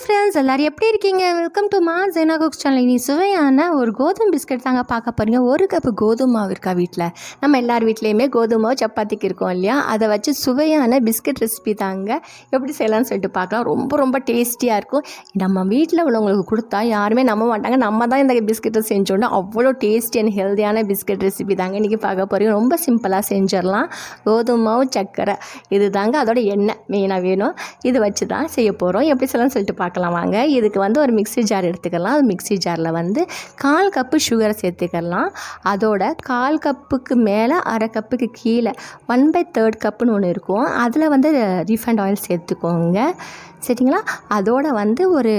Friends எல்லோரும் எப்படி இருக்கீங்க? வெல்கம் டு மா ஜெனா குக்ஸ் சேனல் நீ சுவையான ஒரு கோதுமை பிஸ்கட் தாங்க பார்க்க போகிறீங்க ஒரு கப்பு கோதுமை மாவு இருக்கா வீட்டில் நம்ம எல்லார் வீட்லேயுமே கோதுமை மாவு சப்பாத்திக்கு இருக்கோம் இல்லையா? அதை வச்சு சுவையான பிஸ்கட் ரெசிபி தாங்க எப்படி செய்யலாம்னு சொல்லிட்டு பார்க்கலாம். ரொம்ப ரொம்ப டேஸ்டியாக இருக்கும். நம்ம வீட்டில் உள்ளவங்களுக்கு கொடுத்தா யாருமே நம்ப மாட்டாங்க. நம்ம தான் இந்த பிஸ்கெட்டை செஞ்சோன்னா அவ்வளோ டேஸ்டி அண்ட் ஹெல்த்தியான பிஸ்கட் ரெசிபி தாங்க இன்றைக்கி பார்க்க போகிறீங்க ரொம்ப சிம்பிளாக செஞ்சிடலாம். கோதுமை மாவு சர்க்கரை இது தாங்க அதோட எண்ணெய் மெயினாக வேணும். இது வச்சு தான் செய்ய போகிறோம் எப்படி செய்யலாம்னு சொல்லிட்டு பார்க்கலாம் வாங்க. இதுக்கு வந்து ஒரு மிக்ஸி ஜார் எடுத்துக்கலாம். அது மிக்சி ஜாரில் வந்து கால் கப்பு சுகரை சேர்த்துக்கலாம். அதோட கால் கப்புக்கு மேலே அரை கப்புக்கு கீழே ஒன் பை தேர்ட் கப்புன்னு ஒன்று இருக்கும். அதில் வந்து ரீஃபைண்ட் ஆயில் சேர்த்துக்கோங்க. சரிங்களா? அதோட வந்து ஒரு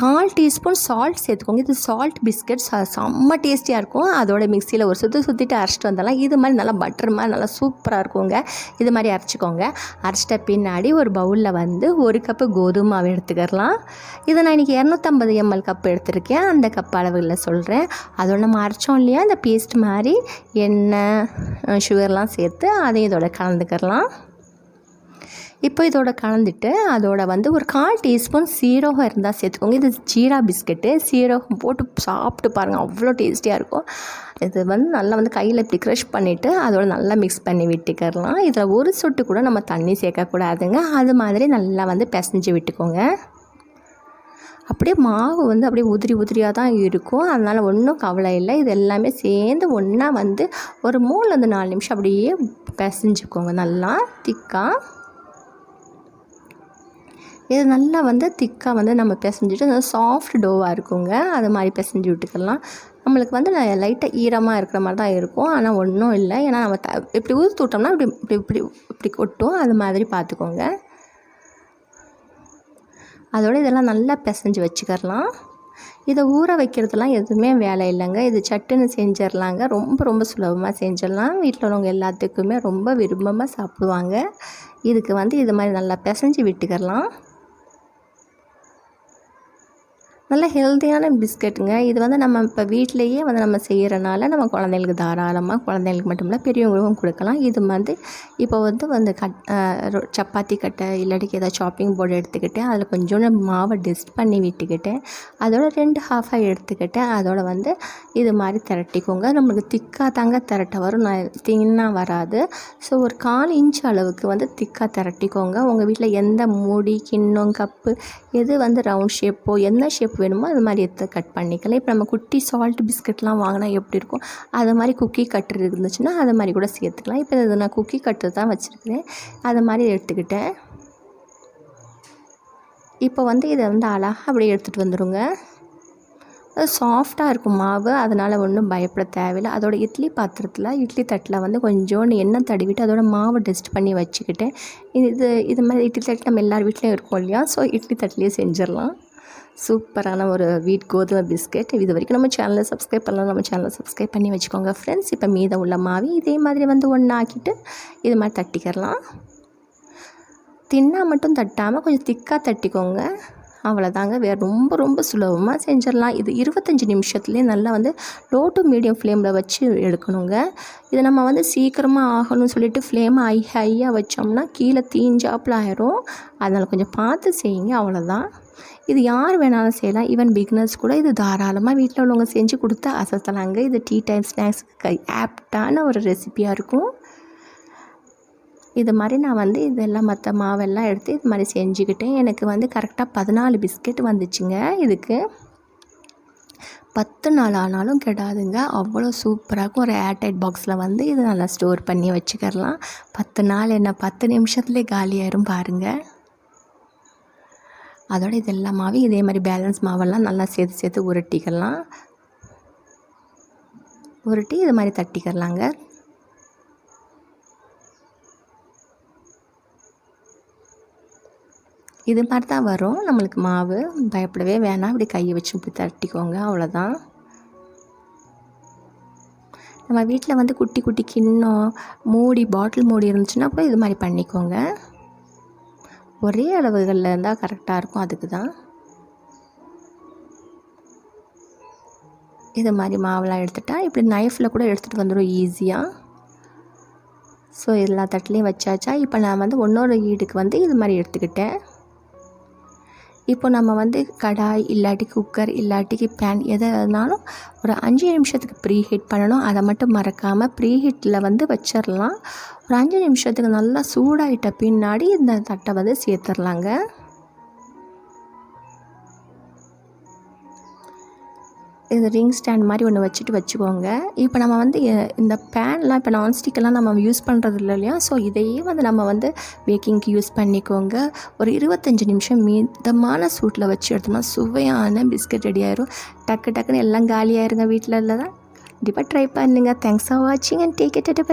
கால் டீஸ்பூன் சால்ட் சேர்த்துக்கோங்க. இது சால்ட் பிஸ்கட் செம்ம டேஸ்டியாக இருக்கும். அதோட மிக்சியில் ஒரு சுற்றி சுற்றிட்டு அரைச்சிட்டு வந்தாலும் இது மாதிரி நல்லா பட்டர் மாதிரி நல்லா சூப்பராக இருக்குங்க. இது மாதிரி அரைச்சிக்கோங்க. அரைச்சிட்ட பின்னாடி ஒரு பவுலில் வந்து ஒரு கப்பு கோதுமை மாவு எடுத்துக்கலாம் இதை நான் இன்றைக்கி இரநூத்தம்பது எம்எல் கப் எடுத்திருக்கேன். அந்த கப் அளவுகளில் சொல்கிறேன் அதோட நம்ம அரைச்சோம் இல்லையா? அந்த பேஸ்ட் மாதிரி எண்ணெய் சுகர்லாம் சேர்த்து அதையும் இதோட கலந்துக்கிறலாம் இப்போ இதோட கலந்துட்டு அதோட வந்து ஒரு கால் டீஸ்பூன் சீரகம் இருந்தால் சேர்த்துக்கோங்க. இது ஜீரா பிஸ்கெட்டு. சீரகம் போட்டு சாப்பிட்டு பாருங்கள் அவ்வளோ டேஸ்டியாக இருக்கும். இது வந்து நல்லா வந்து கையில் இப்படி க்ரஷ் பண்ணிவிட்டு அதோட நல்லா மிக்ஸ் பண்ணி விட்டுக்கிறலாம். இதில் ஒரு சொட்டு கூட நம்ம தண்ணி சேர்க்கக்கூடாதுங்க அது மாதிரி நல்லா வந்து பிசைஞ்சு விட்டுக்கோங்க. அப்படியே மாவு வந்து அப்படியே உதிரி உதிரியாக தான் இருக்கும். அதனால் ஒன்றும் கவலை இல்லை. இது எல்லாமே சேர்ந்து ஒன்றா வந்து ஒரு மூணுலேருந்து நாலு நிமிஷம் அப்படியே பிசைஞ்சுக்கோங்க. நல்லா திக்காக இது நல்லா வந்து திக்காக வந்து நம்ம பிசைஞ்சிட்டு நல்லா சாஃப்ட் டோவாக இருக்குங்க. அது மாதிரி பிசைஞ்சு விட்டுக்கலாம். நம்மளுக்கு வந்து லைட்டாக ஈரமாக இருக்கிற மாதிரி தான் இருக்கும். ஆனால் ஒன்றும் இல்லை. ஏன்னா நம்ம த இப்படி ஊற்றி விட்டோம்னா இப்படி இப்படி இப்படி இப்படி கொட்டும். அது மாதிரி பார்த்துக்கோங்க. அதோடு இதெல்லாம் நல்லா பிசைஞ்சு வச்சுக்கிறலாம். இதை ஊற வைக்கிறதுலாம் எதுவுமே வேலை இல்லைங்க. இது சட்டுன்னு செஞ்சிடலாங்க ரொம்ப ரொம்ப சுலபமாக செஞ்சிடலாம் வீட்டில் உள்ளவங்க எல்லாத்துக்குமே ரொம்ப விருப்பமாக சாப்பிடுவாங்க. இதுக்கு வந்து இது மாதிரி நல்லா பிசைஞ்சு விட்டுக்கிறலாம். நல்ல ஹெல்த்தியான பிஸ்கெட்டுங்க. இது வந்து நம்ம இப்போ வீட்டிலையே வந்து நம்ம செய்கிறனால நம்ம குழந்தைங்களுக்கு தாராளமாக குழந்தைங்களுக்கு மட்டும் இல்லை பெரியவங்களுக்கும் கொடுக்கலாம். இது வந்து இப்போ வந்து வந்து கட் சப்பாத்தி கட்டை இல்லாட்டிக்கு ஏதாவது ஷாப்பிங் போர்டு எடுத்துக்கிட்டு அதில் கொஞ்சோண்டு மாவை டெஸ்ட் பண்ணி விட்டுக்கிட்டேன் அதோட ரெண்டு ஹாஃபாக எடுத்துக்கிட்டேன் அதோட வந்து இது மாதிரி திரட்டிக்கோங்க. நம்மளுக்கு திக்காக தாங்க திரட்ட வரும். நான் தின்னாக வராது. ஸோ ஒரு கால் இன்ச் அளவுக்கு வந்து திக்காக திரட்டிக்கோங்க. உங்கள் வீட்டில் எந்த மூடி கிண்ணம் கப்பு எது வந்து ரவுண்ட் ஷேப்போ என்ன ஷேப் வேணுமோ அது மாதிரி எடுத்து கட் பண்ணிக்கலாம். இப்போ நம்ம குட்டி சால்ட் பிஸ்கட்லாம் வாங்கினா எப்படி இருக்கும்? அது மாதிரி குக்கி கட்டர் இருந்துச்சுன்னா அது மாதிரி கூட சேர்த்துக்கலாம். இப்போ இது நான் குக்கி கட்டர் தான் வச்சுருக்கிறேன். அது மாதிரி எடுத்துக்கிட்டேன். இப்போ வந்து இதை வந்து அழகாக அப்படியே எடுத்துகிட்டு வந்துடுங்க அது சாஃப்டாக இருக்கும் மாவு. அதனால் ஒன்றும் பயப்பட தேவையில்லை. அதோட இட்லி பாத்திரத்தில் இட்லி தட்டில் வந்து கொஞ்சோண்டு எண்ணெய் தடவிட்டு அதோட மாவு டெஸ்ட் பண்ணி வச்சுக்கிட்டேன். இது இது மாதிரி இட்லி தட்டு நம்ம எல்லார் வீட்லேயும் இருக்கும் இல்லையா? ஸோ இட்லி தட்டிலே செஞ்சிடலாம். சூப்பரான ஒரு வீட் கோதுமை பிஸ்கெட். இது வரைக்கும் நம்ம சேனலை சப்ஸ்கிரைப் பண்ணலாம் நம்ம சேனலை சப்ஸ்கிரைப் பண்ணி வச்சுக்கோங்க ஃப்ரெண்ட்ஸ் இப்போ மீதம் உள்ள மாவி இதே மாதிரி வந்து ஒன்று ஆக்கிட்டு இது மாதிரி தட்டிக்கிறலாம். தின்னா மட்டும் தட்டாமல் கொஞ்சம் திக்காக தட்டிக்கோங்க. அவ்வளோதாங்க வேறு ரொம்ப ரொம்ப சுலபமாக செஞ்சிடலாம். இது இருபத்தஞ்சி நிமிஷத்துலேயே நல்லா வந்து லோ டு மீடியம் ஃப்ளேமில் வச்சு எடுக்கணுங்க. இது நம்ம வந்து சீக்கிரமாக ஆகணும்னு சொல்லிட்டு ஃப்ளேம் ஹை ஹையாக வச்சோம்னா கீழே தீஞ்சாப்பில் ஆயிரும். அதனால் கொஞ்சம் பார்த்து செய்யுங்க. அவ்வளோதான் இது யார் வேணாலும் செய்யலாம். ஈவன் பிகினர்ஸ் கூட இது தாராளமாக வீட்டில் உள்ளவங்க செஞ்சு கொடுத்து அசத்தலாங்க. இது டீ டைம் ஸ்நாக்ஸுக்கு ஆப்டான ஒரு ரெசிப்பியாக இருக்கும். இது மாதிரி நான் வந்து இதெல்லாம் மற்ற மாவெல்லாம் எடுத்து இது மாதிரி செஞ்சுக்கிட்டேன். எனக்கு வந்து கரெக்டாக பதினாலு பிஸ்கெட் வந்துச்சுங்க இதுக்கு. பத்து நாள் ஆனாலும் கெடாதுங்க. அவ்வளோ சூப்பராக இருக்கும். ஒரு ஏர்டைட் பாக்ஸில் வந்து இதை நல்லா ஸ்டோர் பண்ணி வச்சுக்கிறலாம். பத்து நாள் என்ன பத்து நிமிஷத்துலேயே காலியாயிரும் பாருங்கள் அதோட இதெல்லாம் மாவி இதே மாதிரி பேலன்ஸ் மாவெல்லாம் நல்லா சேர்த்து சேர்த்து உருட்டிக்கலாம். உருட்டி இது மாதிரி தட்டிக்கிறலாங்க இது மாதிரி தான் வரும். நம்மளுக்கு மாவு பயப்படவே வேணாம். இப்படி கையை வச்சு இப்படி தட்டிக்கோங்க. அவ்வளோதான் நம்ம வீட்டில் வந்து குட்டி குட்டி கிண்ணம் மூடி பாட்டில் மூடி இருந்துச்சுன்னா கூட இது மாதிரி பண்ணிக்கோங்க. ஒரே அளவுகளில் இருந்தால் கரெக்டாக இருக்கும். அதுக்கு தான் இது மாதிரி மாவெல்லாம் எடுத்துட்டா இப்படி நைஃப்பில் கூட எடுத்துகிட்டு வந்துடும் ஈஸியாக ஸோ எல்லா தட்டிலையும் வச்சாச்சா? இப்போ நான் வந்து இன்னொரு ஈடுக்கு வந்து இது மாதிரி எடுத்துக்கிட்டேன். இப்போ நம்ம வந்து கடாய் இல்லாட்டி குக்கர் இல்லாட்டிக்கு பேன் எதை இருந்தாலும் ஒரு அஞ்சு நிமிஷத்துக்கு ப்ரீ ஹீட் பண்ணணும். அதை மட்டும் மறக்காமல் ப்ரீ ஹீட்டில் வந்து வச்சிடலாம் ஒரு அஞ்சு நிமிஷத்துக்கு நல்லா சூடாயிட்ட பின்னாடி இந்த தட்டை வந்து சேர்த்துடலாங்க இது ரிங் ஸ்டாண்ட் மாதிரி ஒன்று வச்சுட்டு வச்சுக்கோங்க. இப்போ நம்ம வந்து இந்த பேன்லாம் இப்போ நான்ஸ்டிக்கெல்லாம் நம்ம யூஸ் பண்ணுறது இல்லை இல்லையா? ஸோ இதையே வந்து நம்ம வந்து பேக்கிங்க்கு யூஸ் பண்ணிக்கோங்க. ஒரு இருபத்தஞ்சி நிமிஷம் மிதமான சூட்டில் வச்சு எடுத்தோம்னா சுவையான பிஸ்கட் ரெடி ஆயிரும். டக்கு டக்குன்னு எல்லாம் காலியாயிருங்க வீட்டில் இல்லை தான் கண்டிப்பாக ட்ரை பண்ணுங்கள் தேங்க்ஸ் ஃபார் வாட்சிங் அண்ட் டேக் இட் பை